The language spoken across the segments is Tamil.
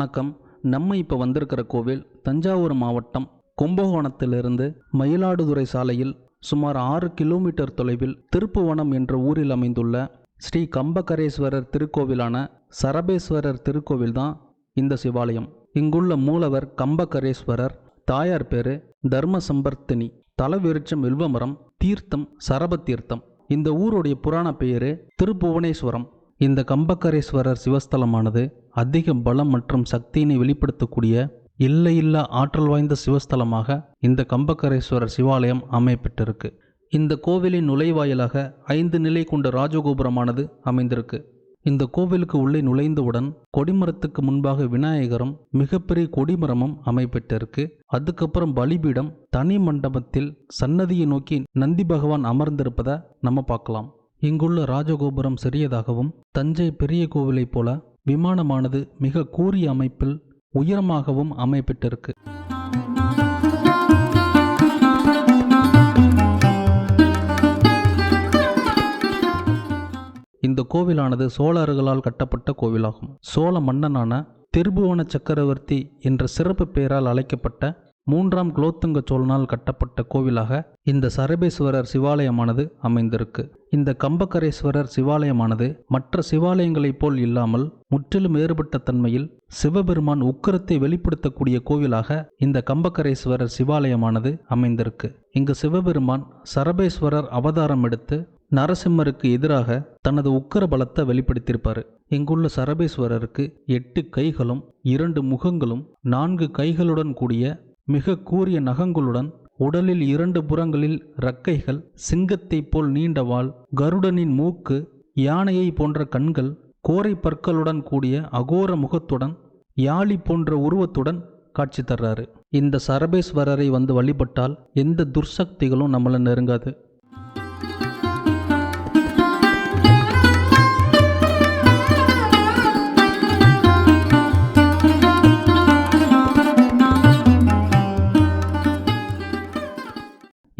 வணக்கம். நம்ம இப்போ வந்திருக்கிற கோவில் தஞ்சாவூர் மாவட்டம் கும்பகோணத்திலிருந்து மயிலாடுதுறை சாலையில் சுமார் ஆறு கிலோமீட்டர் தொலைவில் திருப்புவனம் என்ற ஊரில் அமைந்துள்ள ஸ்ரீ கம்பகரேஸ்வரர் திருக்கோவிலான சரபேஸ்வரர் திருக்கோவில் தான் இந்த சிவாலயம். இங்குள்ள மூலவர் கம்பகரேஸ்வரர் தாயார் பேரு தர்ம சம்பர்த்தினி தலவிருட்சம் வில்வமரம் தீர்த்தம் சரப தீர்த்தம். இந்த ஊருடைய புராண பெயரு திருப்புவனேஸ்வரம் இந்த கம்பக்கரேஸ்வரர் சிவஸ்தலமானது அதிக பலம் மற்றும் சக்தியினை வெளிப்படுத்தக்கூடிய எல்லையில்லா ஆற்றல் வாய்ந்த சிவஸ்தலமாக இந்த கம்பக்கரேஸ்வரர் சிவாலயம் அமைப்பட்டிருக்கு இந்த கோவிலின் நுழைவாயிலாக ஐந்து நிலை கொண்ட ராஜகோபுரமானது அமைந்திருக்கு. இந்த கோவிலுக்கு உள்ளே நுழைந்தவுடன் கொடிமரத்துக்கு முன்பாக விநாயகரும் மிகப்பெரிய கொடிமரமும் அமைப்பட்டிருக்கு அதுக்கப்புறம் பலிபீடம் தனி மண்டபத்தில் சன்னதியை நோக்கி நந்தி பகவான் அமர்ந்திருப்பதை நம்ம பார்க்கலாம். இங்குள்ள ராஜகோபுரம் சிறியதாகவும் தஞ்சை பெரிய கோவிலைப் போல விமானமானது மிக கூறிய அமைப்பில் உயரமாகவும் அமைப்பட்டிருக்கு. இந்த கோவிலானது சோழர்களால் கட்டப்பட்ட கோவிலாகும். சோழ மன்னனான திருபுவன சக்கரவர்த்தி என்ற சிறப்பு பெயரால் அழைக்கப்பட்ட மூன்றாம் குலோத்துங்க சோழனால் கட்டப்பட்ட கோவிலாக இந்த சரபேஸ்வரர் சிவாலயமானது அமைந்திருக்கு. இந்த கம்பக்கரேஸ்வரர் சிவாலயமானது மற்ற சிவாலயங்களைப் போல் இல்லாமல் முற்றிலும் வேறுபட்ட தன்மையில் சிவபெருமான் உக்கிரத்தை வெளிப்படுத்தக்கூடிய கோவிலாக இந்த கம்பக்கரேஸ்வரர் சிவாலயமானது அமைந்திருக்கு. இங்கு சிவபெருமான் சரபேஸ்வரர் அவதாரம் எடுத்து நரசிம்மருக்கு எதிராக தனது உக்கிர பலத்தை வெளிப்படுத்தியிருப்பார். இங்குள்ள சரபேஸ்வரருக்கு எட்டு கைகளும் இரண்டு முகங்களும் நான்கு கைகளுடன் கூடிய மிக கூரிய நகங்களுடன் உடலில் இரண்டு புறங்களில் ரக்கைகள் சிங்கத்தைப் போல் நீண்ட வால் கருடனின் மூக்கு யானையை போன்ற கண்கள் கோரை பற்களுடன் கூடிய அகோர முகத்துடன் யாழி போன்ற உருவத்துடன் காட்சி தர்றாரு. இந்த சரபேஸ்வரரை வந்து வழிபட்டால் எந்த துர்சக்திகளும் நம்மளை நெருங்காது.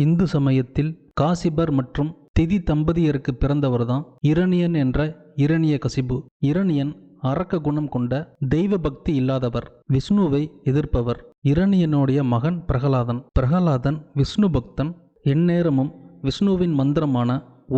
இந்து சமயத்தில் காசிபர் மற்றும் திதி தம்பதியருக்கு பிறந்தவர்தான் இரணியன் என்ற இரணிய கசிபு. இரணியன் அரக்க குணம் கொண்ட தெய்வ பக்தி இல்லாதவர் விஷ்ணுவை எதிர்ப்பவர். இரணியனுடைய மகன் பிரகலாதன். பிரகலாதன் விஷ்ணு பக்தன். எந்நேரமும் விஷ்ணுவின் மந்திரமான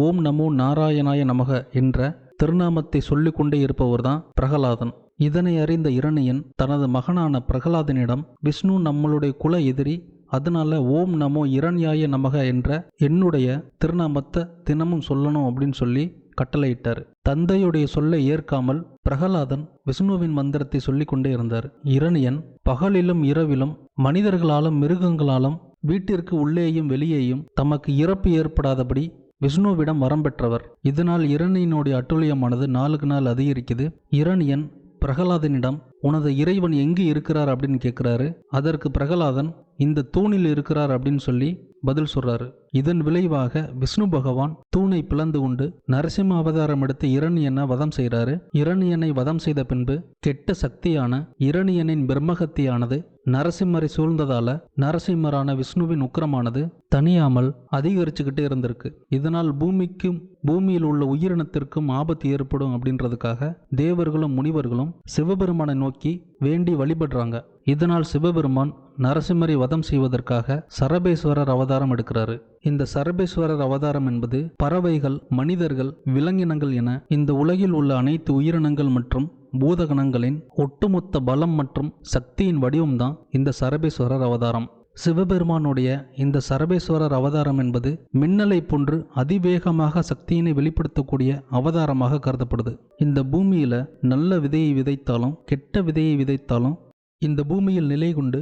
ஓம் நமோ நாராயணாய நமக என்ற திருநாமத்தை சொல்லிக்கொண்டே இருப்பவர்தான் பிரகலாதன். இதனை அறிந்த இரணியன் தனது மகனான பிரகலாதனிடம் விஷ்ணு நம்மளுடைய குல எதிரி அதனால ஓம் நமோ இரண்யாய நமக என்ற என்னுடைய திருநாமத்தை தினமும் சொல்லணும் அப்படின்னு சொல்லி கட்டளையிட்டார். தந்தையுடைய சொல்லை ஏற்காமல் பிரகலாதன் விஷ்ணுவின் மந்திரத்தை சொல்லிக் கொண்டே இருந்தார். இரணியன் பகலிலும் இரவிலும் மனிதர்களாலும் மிருகங்களாலும் வீட்டிற்கு உள்ளேயும் வெளியேயும் தமக்கு இறப்பு ஏற்படாதபடி விஷ்ணுவிடம் வரம் பெற்றவர். இதனால் இரணியனுடைய அட்டுழியமானது நாளுக்கு நாள் அதிகரிக்குது. இரணியன் பிரகலாதனிடம் உனது இறைவன் எங்கு இருக்கிறார்? அப்படின்னு கேட்குறாரு. அதற்கு பிரகலாதன் இந்த தூணில் இருக்கிறார் அப்படின்னு சொல்லி பதில் சொல்றாரு. இதன் விளைவாக விஷ்ணு பகவான் தூணை பிளந்து கொண்டு நரசிம்ம அவதாரம் எடுத்து இரணியனை வதம் செய்கிறாரு இரணியனை வதம் செய்த பின்பு கெட்ட சக்தியான இரணியனின் பிரம்மகத்தியானது நரசிம்மரை சூழ்ந்ததால நரசிம்மரான விஷ்ணுவின் உக்கிரமானது தனியாமல் அதிகரிச்சுக்கிட்டே இருந்திருக்கு. இதனால் பூமிக்கும் பூமியில் உள்ள உயிரினத்திற்கும் ஆபத்து ஏற்படும் அப்படின்றதுக்காக தேவர்களும் முனிவர்களும் சிவபெருமானை நோக்கி வேண்டி வழிபடுறாங்க. இதனால் சிவபெருமான் நரசிம்மரை வதம் செய்வதற்காக சரபேஸ்வரர் அவதாரம் எடுக்கிறாரு. இந்த சரபேஸ்வரர் அவதாரம் என்பது பறவைகள் மனிதர்கள் விலங்கினங்கள் என இந்த உலகில் உள்ள அனைத்து உயிரினங்கள் மற்றும் பூதகணங்களின் ஒட்டுமொத்த பலம் மற்றும் சக்தியின் வடிவம்தான் இந்த சரபேஸ்வரர் அவதாரம். சிவபெருமானுடைய இந்த சரபேஸ்வரர் அவதாரம் என்பது மின்னலை போன்று அதிவேகமாக சக்தியினை வெளிப்படுத்தக்கூடிய அவதாரமாக கருதப்படுது. இந்த பூமியில நல்ல விதையை விதைத்தாலும் கெட்ட விதையை விதைத்தாலும் இந்த பூமியில் நிலை கொண்டு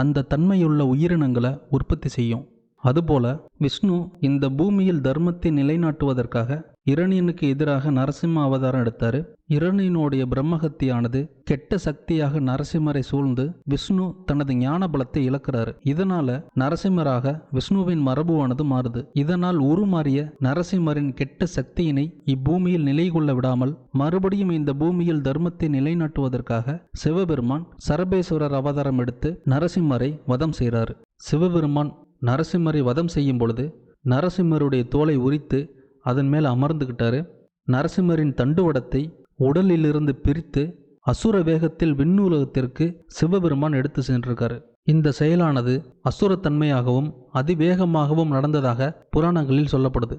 அந்த தன்மையுள்ள உயிரினங்களை உற்பத்தி செய்யும். அதுபோல விஷ்ணு இந்த பூமியில் தர்மத்தை நிலைநாட்டுவதற்காக இரணியனுக்கு எதிராக நரசிம்ம அவதாரம் எடுத்தார். இரணியனுடைய பிரம்மகத்தியானது கெட்ட சக்தியாக நரசிம்மரை சூழ்ந்து விஷ்ணு தனது ஞான பலத்தை இழக்கிறாரு. இதனால நரசிம்மராக விஷ்ணுவின் மரபுவானது மாறுது. இதனால் உருமாறிய நரசிம்மரின் கெட்ட சக்தியினை இப்பூமியில் நிலை கொள்ள விடாமல் மறுபடியும் இந்த பூமியில் தர்மத்தை நிலைநாட்டுவதற்காக சிவபெருமான் சரபேஸ்வரர் அவதாரம் எடுத்து நரசிம்மரை வதம் செய்கிறார் சிவபெருமான் நரசிம்மரை வதம் செய்யும் பொழுது நரசிம்மருடைய தோலை உரித்து அதன் மேல் அமர்ந்துக்கிட்டாரு நரசிம்மரின் தண்டுவடத்தை உடலிலிருந்து பிரித்து அசுர வேகத்தில் விண்ணூலகத்திற்கு சிவபெருமான் எடுத்து சென்றிருக்காரு. இந்த செயலானது அசுரத்தன்மையாகவும் அதிவேகமாகவும் நடந்ததாக புராணங்களில் சொல்லப்படுது.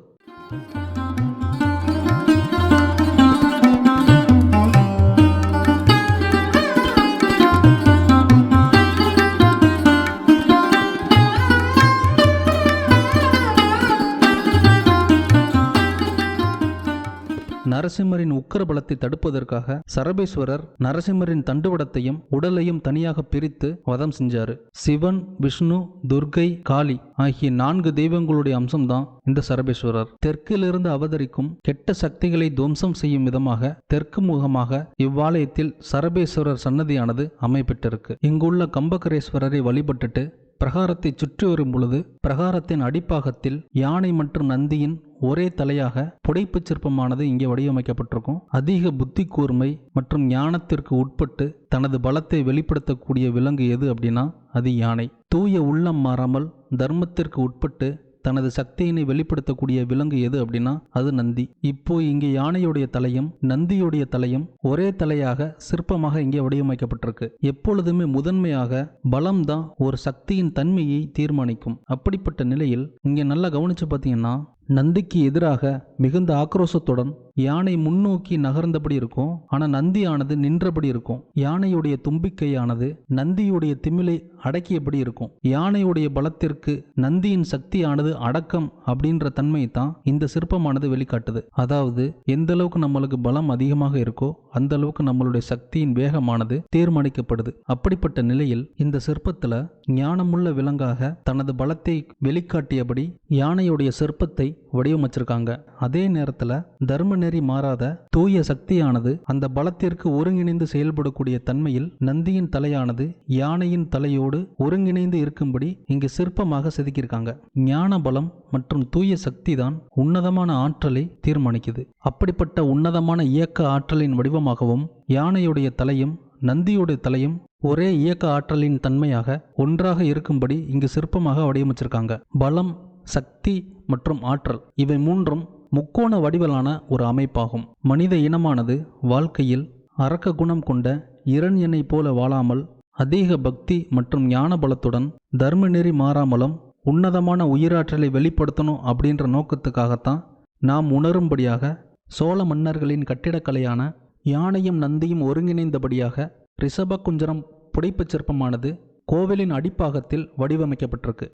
நரசிம்மரின் உக்கர பலத்தை தடுப்பதற்காக சரபேஸ்வரர் நரசிம்மரின் தண்டுவடத்தையும் உடலையும் தனியாக பிரித்து வதம் செஞ்சாரு. சிவன் விஷ்ணு துர்கை காளி ஆகிய நான்கு தெய்வங்களுடைய அம்சம்தான் இந்த சரபேஸ்வரர். தெற்கிலிருந்து அவதரிக்கும் கெட்ட சக்திகளை துவம்சம் செய்யும் விதமாக தெற்கு முகமாக இவ்வாலயத்தில் சரபேஸ்வரர் சன்னதியானது அமைப்பெற்றிருக்கு இங்குள்ள கம்பகரேஸ்வரரை வழிபட்டுட்டு பிரகாரத்தை சுற்றி வரும் பொழுது பிரகாரத்தின் அடிப்பாகத்தில் யானை மற்றும் நந்தியின் ஒரே தலையாக புடைப்புச் சிற்பமானது இங்கே வடிவமைக்கப்பட்டிருக்கும். அதிக புத்தி கூர்மை மற்றும் ஞானத்திற்கு உட்பட்டு தனது பலத்தை வெளிப்படுத்தக்கூடிய விலங்கு எது அப்படின்னா அது யானை. தூய உள்ளம் மாறாமல் தர்மத்திற்கு உட்பட்டு தனது சக்தியினை வெளிப்படுத்தக்கூடிய விலங்கு எது அப்படின்னா அது நந்தி. இப்போ இங்கே யானையுடைய தலையும் நந்தியுடைய தலையும் ஒரே தலையாக சிற்பமாக இங்கே வடிவமைக்கப்பட்டிருக்கு. எப்பொழுதுமே முதன்மையாக பலம் தான் ஒரு சக்தியின் தன்மையை தீர்மானிக்கும். அப்படிப்பட்ட நிலையில் இங்கே நல்லா கவனிச்சு பார்த்தீங்கன்னா நந்திக்கு எதிராக மிகுந்த ஆக்ரோஷத்துடன் யானை முன்னோக்கி நகர்ந்தபடி இருக்கும். ஆனால் நந்தியானது நின்றபடி இருக்கும். யானையுடைய தும்பிக்கையானது நந்தியுடைய திமிலை அடக்கியபடி இருக்கும். யானையுடைய பலத்திற்கு நந்தியின் சக்தியானது அடக்கம் அப்படின்ற தன்மை தான் இந்த சிற்பமானது வெளிக்காட்டுது. அதாவது எந்த அளவுக்கு நம்மளுக்கு பலம் அதிகமாக இருக்கோ அந்த அளவுக்கு நம்மளுடைய சக்தியின் வேகமானது தீர்மானிக்கப்படுது. அப்படிப்பட்ட நிலையில் இந்த சிற்பத்தில் ஞானமுள்ள விலங்காக தனது பலத்தை வெளிக்காட்டியபடி யானையுடைய சிற்பத்தை வடிவமைச்சிருக்காங்க. அதே நேரத்துல தர்ம நெறி மாறாத தூய சக்தியானது அந்த பலத்திற்கு ஒருங்கிணைந்து செயல்படக்கூடிய தன்மையில் நந்தியின் தலையானது யானையின் தலையோடு ஒருங்கிணைந்து இருக்கும்படி இங்கு சிற்பமாக செதுக்கியிருக்காங்க. ஞான பலம் மற்றும் தூய சக்தி தான் உன்னதமான ஆற்றலை தீர்மானிக்குது. அப்படிப்பட்ட உன்னதமான இயக்க ஆற்றலின் வடிவமாகவும் யானையுடைய தலையும் நந்தியுடைய தலையும் ஒரே இயக்க ஆற்றலின் தன்மையாக ஒன்றாக இருக்கும்படி இங்கு சிற்பமாக வடிவமைச்சிருக்காங்க. பலம் சக்தி மற்றும் ஆற்றல். இவை மூன்றும் முக்கோண வடிவிலான ஒரு அமைப்பாகும். மனித இனமானது வாழ்க்கையில் அரக்க குணம் கொண்ட இரண்யனைப் போல வாழாமல் அதிக பக்தி மற்றும் ஞான பலத்துடன் தர்ம நெறி மாறாமலும் உன்னதமான உயிராற்றலை வெளிப்படுத்தணும் அப்படின்ற நோக்கத்துக்காகத்தான் நாம் உணரும்படியாக சோழ மன்னர்களின் கட்டிடக்கலையான யானையும் நந்தியும் ஒருங்கிணைந்தபடியாக ரிஷபகுஞ்சரம் புடைப்புச் சிற்பமானது கோவிலின் அடிப்பாகத்தில் வடிவமைக்கப்பட்டிருக்கு.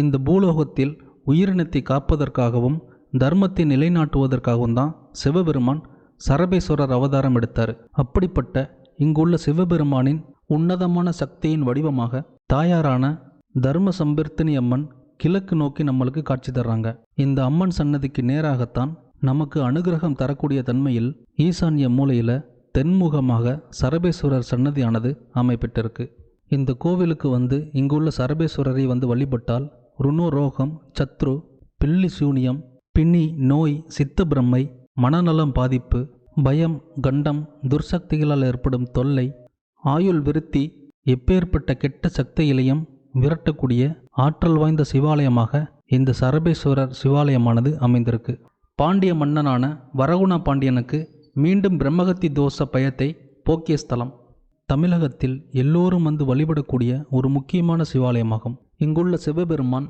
இந்த பூலோகத்தில் உயிரினத்தை காப்பதற்காகவும் தர்மத்தை நிலைநாட்டுவதற்காகவும் தான் சிவபெருமான் சரபேஸ்வரர் அவதாரம் எடுத்தார். அப்படிப்பட்ட இங்குள்ள சிவபெருமானின் உன்னதமான சக்தியின் வடிவமாக தாயாரான தர்ம சம்பிர்த்தினி அம்மன் கிழக்கு நோக்கி நம்மளுக்கு காட்சி தர்றாங்க. இந்த அம்மன் சன்னதிக்கு நேராகத்தான் நமக்கு அனுகிரகம் தரக்கூடிய தன்மையில் ஈசான்ய மூலையில தென்முகமாக சரபேஸ்வரர் சன்னதியானது அமைப்பட்டிருக்கு. இந்த கோவிலுக்கு வந்து இங்குள்ள சரபேஸ்வரரை வந்து வழிபட்டால் ருணோரோகம் சத்ரு பில்லி சூனியம் பின்னி நோய் சித்த பிரம்மை மனநலம் பாதிப்பு பயம் கண்டம் துர்சக்திகளால் ஏற்படும் தொல்லை ஆயுள் விருத்தி எப்பேற்பட்ட கெட்ட சக்தியிலையும் விரட்டக்கூடிய ஆற்றல் வாய்ந்த சிவாலயமாக இந்த சரபேஸ்வரர் சிவாலயமானது அமைந்திருக்கு. பாண்டிய மன்னனான வரகுணா பாண்டியனுக்கு மீண்டும் பிரம்மகத்தி தோஷ பயத்தை போக்கிய ஸ்தலம். தமிழகத்தில் எல்லோரும் வந்து வழிபடக்கூடிய ஒரு முக்கியமான சிவாலயமாகும். இங்குள்ள சிவபெருமான்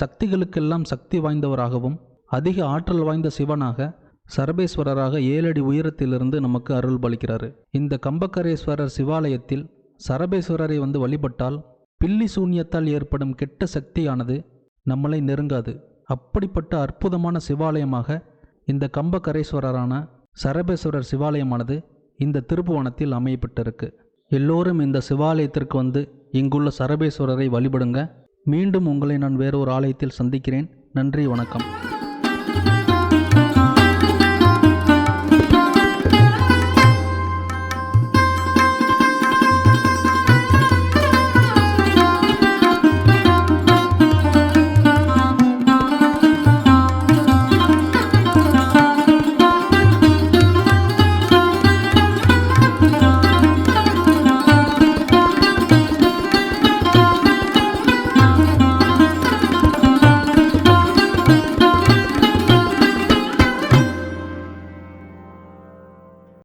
சக்திகளுக்கெல்லாம் சக்தி வாய்ந்தவராகவும் அதிக ஆற்றல் வாய்ந்த சிவனாக சரபேஸ்வரராக ஏழடி உயரத்திலிருந்து நமக்கு அருள் பலிக்கிறாரு. இந்த கம்பக்கரேஸ்வரர் சிவாலயத்தில் சரபேஸ்வரரை வந்து வழிபட்டால் பில்லி சூன்யத்தால் ஏற்படும் கெட்ட சக்தியானது நம்மளை நெருங்காது. அப்படிப்பட்ட அற்புதமான சிவாலயமாக இந்த கம்பக்கரேஸ்வரரான சரபேஸ்வரர் சிவாலயமானது இந்த திருப்புவனத்தில் அமையப்பட்டிருக்கு. எல்லோரும் இந்த சிவாலயத்திற்கு வந்து இங்குள்ள சரபேஸ்வரரை வழிபடுங்க. மீண்டும் உங்களை நான் வேறொரு ஆலயத்தில் சந்திக்கிறேன். நன்றி வணக்கம்.